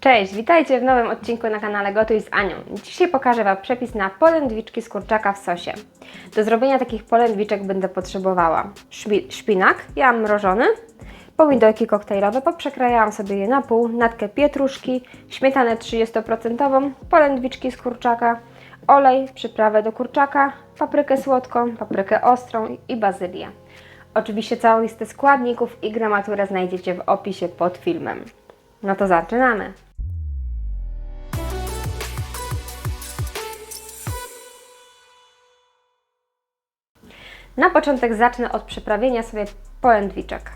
Cześć, witajcie w nowym odcinku na kanale Gotuj z Anią. Dzisiaj pokażę Wam przepis na polędwiczki z kurczaka w sosie. Do zrobienia takich polędwiczek będę potrzebowała szpi- szpinak, ja mrożony, pomidorki koktajlowe, poprzekrajałam sobie je na pół, natkę pietruszki, śmietanę 30%, polędwiczki z kurczaka, olej, przyprawę do kurczaka, paprykę słodką, paprykę ostrą i bazylię. Oczywiście całą listę składników i gramaturę znajdziecie w opisie pod filmem. No to zaczynamy. Na początek zacznę od przyprawienia sobie polędwiczek.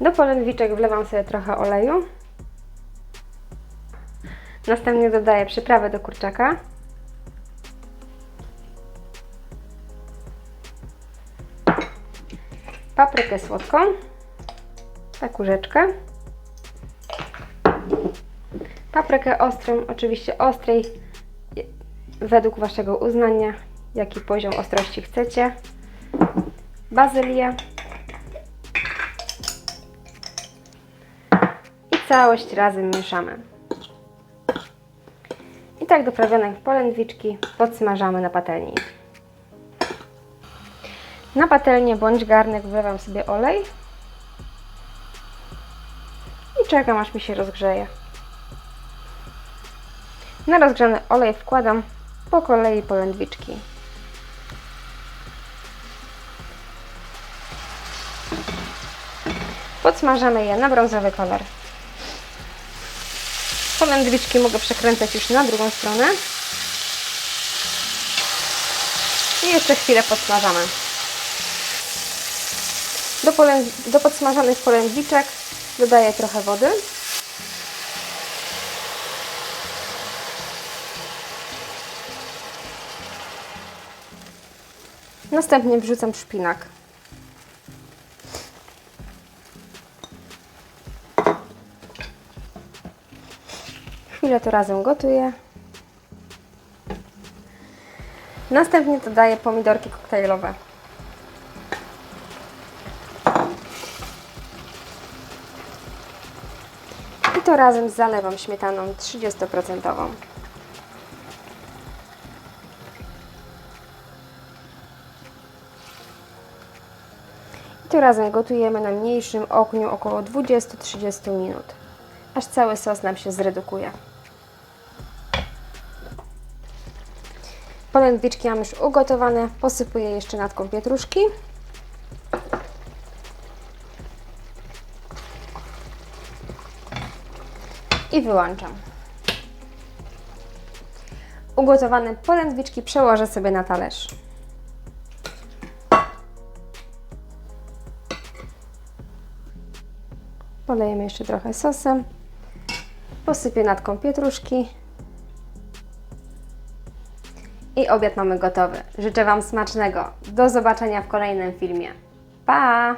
Do polędwiczek wlewam sobie trochę oleju. Następnie dodaję przyprawę do kurczaka. Paprykę słodką. Tak łyżeczkę. Paprykę ostrą, oczywiście ostrej, według Waszego uznania, jaki poziom ostrości chcecie. Bazylię. I całość razem mieszamy. I tak doprawione polędwiczki podsmażamy na patelni. Na patelnię bądź garnek wlewam sobie olej i czekam aż mi się rozgrzeje. Na rozgrzany olej wkładam po kolei polędwiczki. Podsmażamy je na brązowy kolor. Polędwiczki mogę przekręcać już na drugą stronę. I jeszcze chwilę podsmażamy. Do, do podsmażanych polędwiczek dodaję trochę wody. Następnie wrzucam szpinak. Chwilę to razem gotuję. Następnie dodaję pomidorki koktajlowe. I to razem zalewam śmietaną 30%. I to razem gotujemy na mniejszym ogniu około 20-30 minut, aż cały sos nam się zredukuje. Polędwiczki mam już ugotowane, posypuję jeszcze natką pietruszki. i wyłączam. Ugotowane polędwiczki przełożę sobie na talerz. Polejemy jeszcze trochę sosem. Posypię natką pietruszki. I obiad mamy gotowy. Życzę Wam smacznego. Do zobaczenia w kolejnym filmie. Pa!